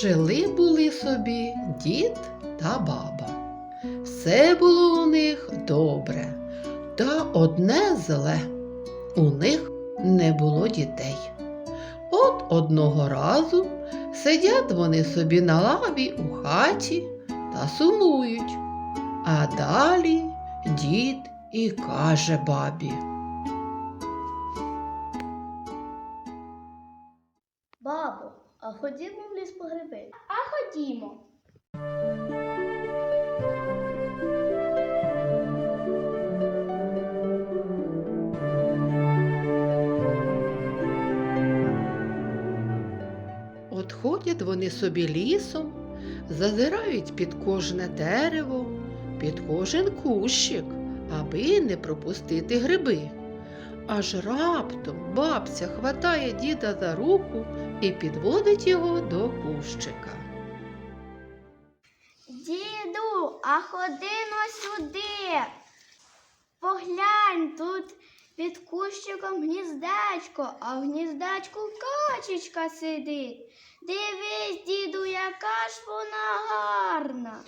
Жили були собі дід та баба. Все було у них добре, та одне зле. У них не було дітей. От одного разу сидять вони собі на лаві у хаті та сумують. А далі дід і каже бабі. Бабо, а ходімо в ліс по гриби. А ходімо. От ходять вони собі лісом, зазирають під кожне дерево, під кожен кущик, аби не пропустити гриби. Аж раптом бабця хватає діда за руку і підводить його до кущика. Діду, а ходи но сюди. Поглянь, тут під кущиком гніздечко, а в гніздечку качечка сидить. Дивись, діду, яка ж вона гарна.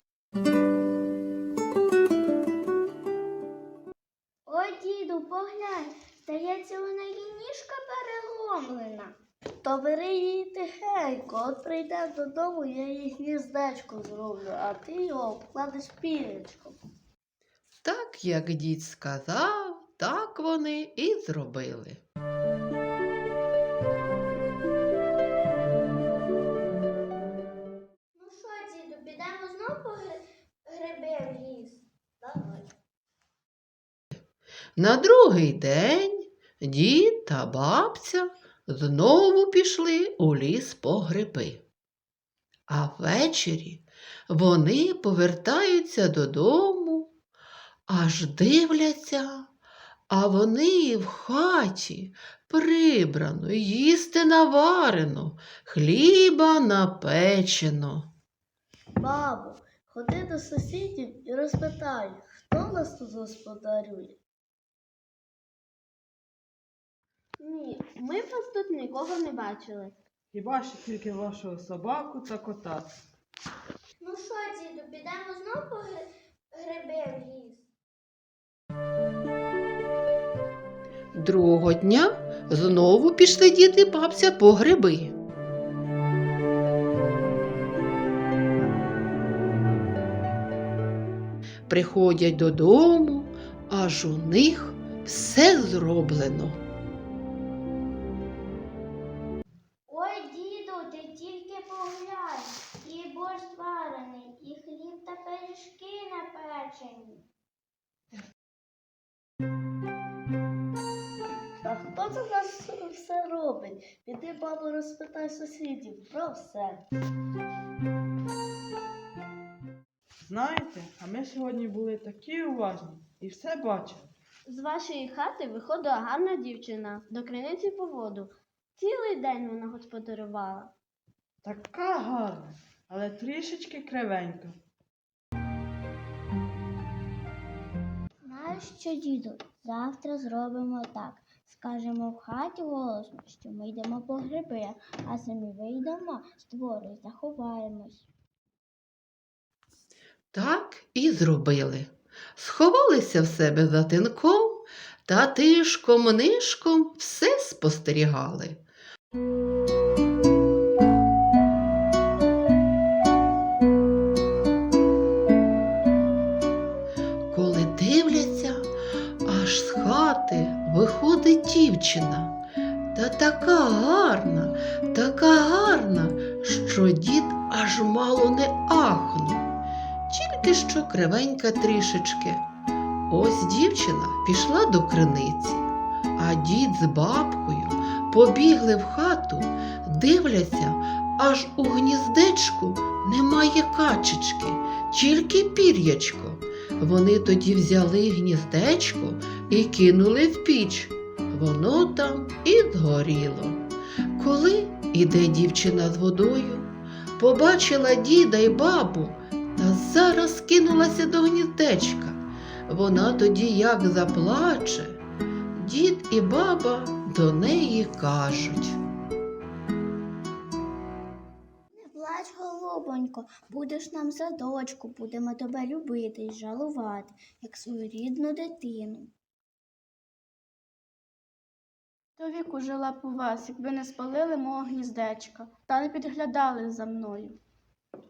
Здається, її ніжка переломлена. То бери її тихенько, от прийде додому, я їй гніздечко зроблю, а ти його обкладеш пірячком. Так, як дід сказав, так вони і зробили. Ну що, діду, підемо знову гриби в ліс? Давай. На другий день дід та бабця знову пішли у ліс по гриби. А ввечері вони повертаються додому, аж дивляться, а вони в хаті прибрано, їсти наварено, хліба напечено. Бабу, ходи до сусідів і розпитай, хто нас тут господарює. Ні, ми вас тут нікого не бачили. Хіба що тільки вашого собаку та кота. Ну що, діду, підемо знову по гри- гриби в ліс? Другого дня знову пішли дід і бабця по гриби. Приходять додому, аж у них все зроблено. Робить? Піди, бабу, розпитай сусідів про все. Знаєте, а ми сьогодні були такі уважні і все бачили. З вашої хати виходила гарна дівчина до криниці по воду. Цілий день вона господарювала. Така гарна, але трішечки кривенька. Знаєш що, діду, завтра зробимо так. Скажемо в хаті голосно, що ми йдемо по гриби, а самі вийдемо з двору і заховаємось. Так і зробили. Сховалися в себе за тинком та тишком нишком все спостерігали. Дівчина. Та така гарна, така гарна, що дід аж мало не ахнув тільки що кривенька трішечки. Ось дівчина пішла до криниці, а дід з бабкою побігли в хату, дивляться, аж у гніздечку немає качечки, тільки пір'ячко. Вони тоді взяли гніздечко і кинули в піч. Воно там і згоріло. Коли іде дівчина з водою, побачила діда й бабу, та зараз кинулася до гніздечка. Вона тоді як заплаче. Дід і баба до неї кажуть. Не плач, донько, будеш нам за дочку, будемо тебе любити і жалувати, як свою рідну дитину. До віку жила б у вас, якби не спалили мого гніздечка та не підглядали за мною.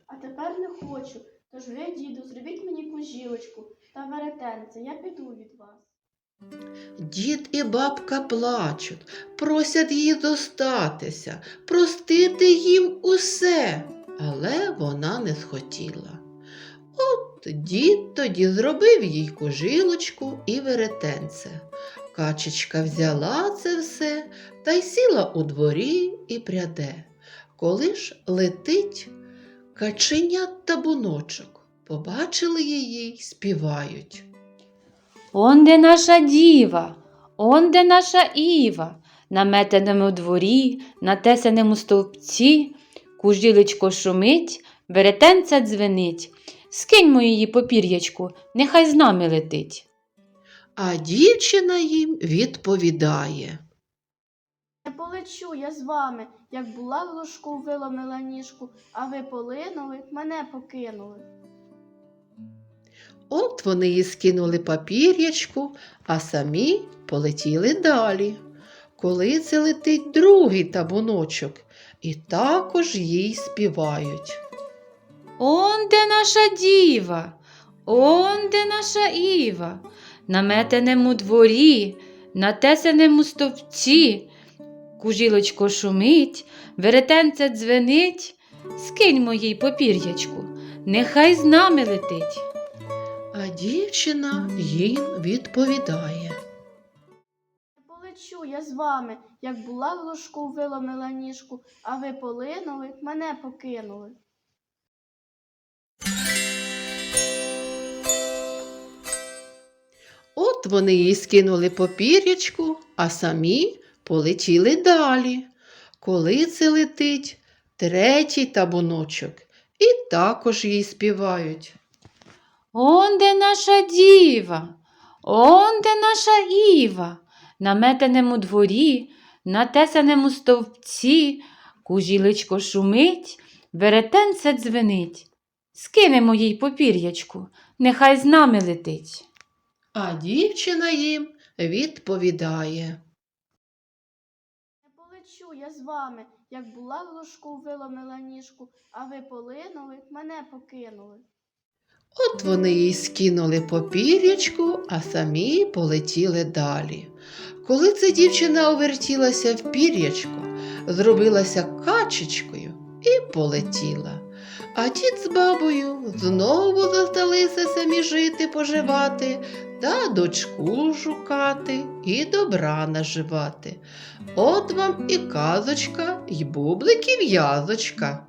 А тепер не хочу, тож ви, діду, зробіть мені кужілочку та веретенце, я піду від вас. Дід і бабка плачуть, просять її достатися, простити їм усе, але вона не схотіла. От дід тоді зробив їй кужилочку і веретенце. Качечка взяла це все та й сіла у дворі і пряде. Коли ж летить каченят табуночок, побачили її й співають. Он де наша діва, он де наша Іва, на метеному дворі, на тесаному стовпці, кужілечко шумить, веретенця дзвенить. Скиньмо її попір'ячку, нехай з нами летить. А дівчина їм відповідає. Не полечу я з вами, як була в ложку, виломила ніжку, а ви полинули, мене покинули. От вони їй скинули папір'ячку, а самі полетіли далі. Коли це летить другий табуночок, і також їй співають. Он де наша діва, он де наша Іва, на метеному дворі, на тесаному стовпці, кужілочко шумить, веретенце дзвенить, скиньмо їй попір'ячку, нехай з нами летить. А дівчина їм відповідає. Не полечу я з вами, як була в ложку, виломила ніжку, а ви полинули, мене покинули. От вони їй скинули попір'ячку, а самі полетіли далі. Коли це летить третій табуночок, і також їй співають. Он де наша діва, он де наша Іва, на метеному дворі, на тесаному стовпці, кужілечко шумить, веретенце дзвенить. Скинемо їй попір'ячку, нехай з нами летить. А дівчина їм відповідає. Не полечу я з вами, як була в ложку, виломила ніжку, а ви полинули, мене покинули. От вони їй скинули попір'ячку, а самі полетіли далі. Коли ця дівчина увертілася в пір'ячко, зробилася качечкою і полетіла. А дід з бабою знову зосталися самі жити, поживати та дочку шукати і добра наживати. От вам і казочка, і бубликів язочка.